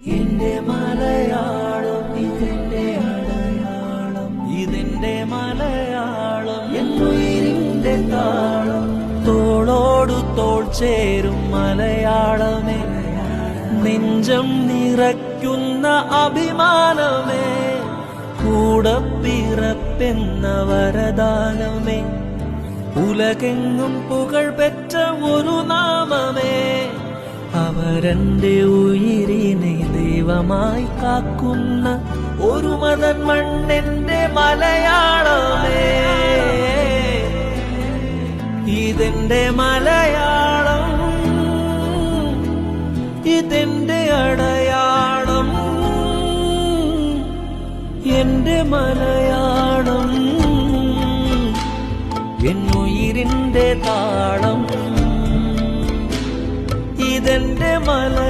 എന്റെ മലയാളം ഇതെന്റെ അടയാളം ഇതെന്റെ മലയാളം എന്നുയിരിന്റെ താളം. തോളോടു തോൾ ചേരും മലയാളമേ നെഞ്ചം നിറയ്ക്കുന്ന അഭിമാനമേ കൂടെ പിറപ്പെന്ന വരദാനമേ ഉലകെങ്ങും പുകഴ് പെറ്റ ഒരു നാമമേ അവരന്റെ ഉയിരിനെ ദൈവമായി കാക്കുന്ന ഒരു മതൻ മണ്ണിന്റെ മലയാളമേ. ഇതെന്റെ മലയാളം ഇതെന്റെ അടയാളം എന്റെ മലയാളം എന്നുയിരിന്റെ താളം. ഇതെന്റെ മലയാളം